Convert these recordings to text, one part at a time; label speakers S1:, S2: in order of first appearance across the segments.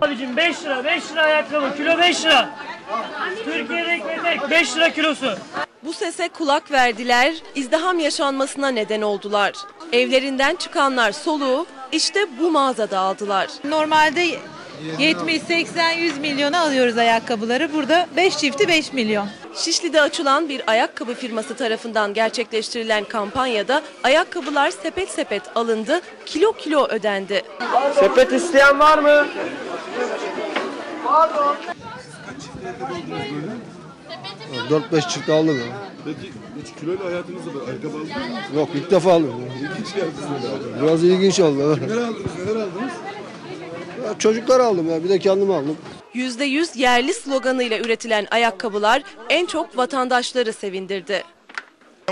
S1: Abicim 5 lira, 5 lira ayakkabı, kilo 5 lira. Türkiye'deki etek 5 lira kilosu.
S2: Bu sese kulak verdiler, izdiham yaşanmasına neden oldular. Evlerinden çıkanlar soluğu işte bu mağazada aldılar.
S3: Normalde 70, 80, 100 milyona alıyoruz ayakkabıları. Burada 5 çifti 5 milyon.
S2: Şişli'de açılan bir ayakkabı firması tarafından gerçekleştirilen kampanyada ayakkabılar sepet sepet alındı, kilo kilo ödendi.
S4: Sepet isteyen var mı?
S5: 4-5 çift aldım ya.
S6: Peki hiç kiloyla hayatınızda böyle ayakkabı aldınız mı?
S5: Yok ilk defa alıyorum.
S6: İlginç geldi size de.
S5: Biraz ilginç oldu.
S6: Neler aldınız neler aldınız?
S5: Çocuklar aldım ya bir de kendim aldım.
S2: %100 yerli sloganıyla üretilen ayakkabılar en çok vatandaşları sevindirdi.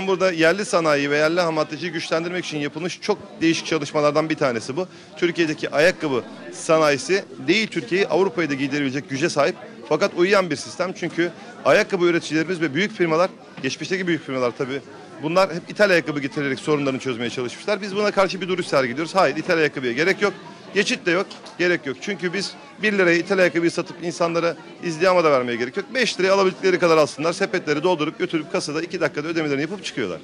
S7: Burada yerli sanayi ve yerli ham güçlendirmek için yapılmış çok değişik çalışmalardan bir tanesi bu. Türkiye'deki ayakkabı sanayisi değil Türkiye'yi Avrupa'ya da giydirebilecek güce sahip. Fakat uyuyan bir sistem çünkü ayakkabı üreticilerimiz ve büyük firmalar, geçmişteki büyük firmalar tabii bunlar hep ithal ayakkabı getirerek sorunlarını çözmeye çalışmışlar. Biz buna karşı bir duruş sergiliyoruz. Hayır ithal ayakkabıya gerek yok. Geçit de yok. Gerek yok. Çünkü biz 1 liraya ithal ayakkabıyı satıp insanlara izdihama da vermeye gerek yok. 5 liraya alabildikleri kadar alsınlar. Sepetleri doldurup götürüp kasada 2 dakikada ödemelerini yapıp çıkıyorlar.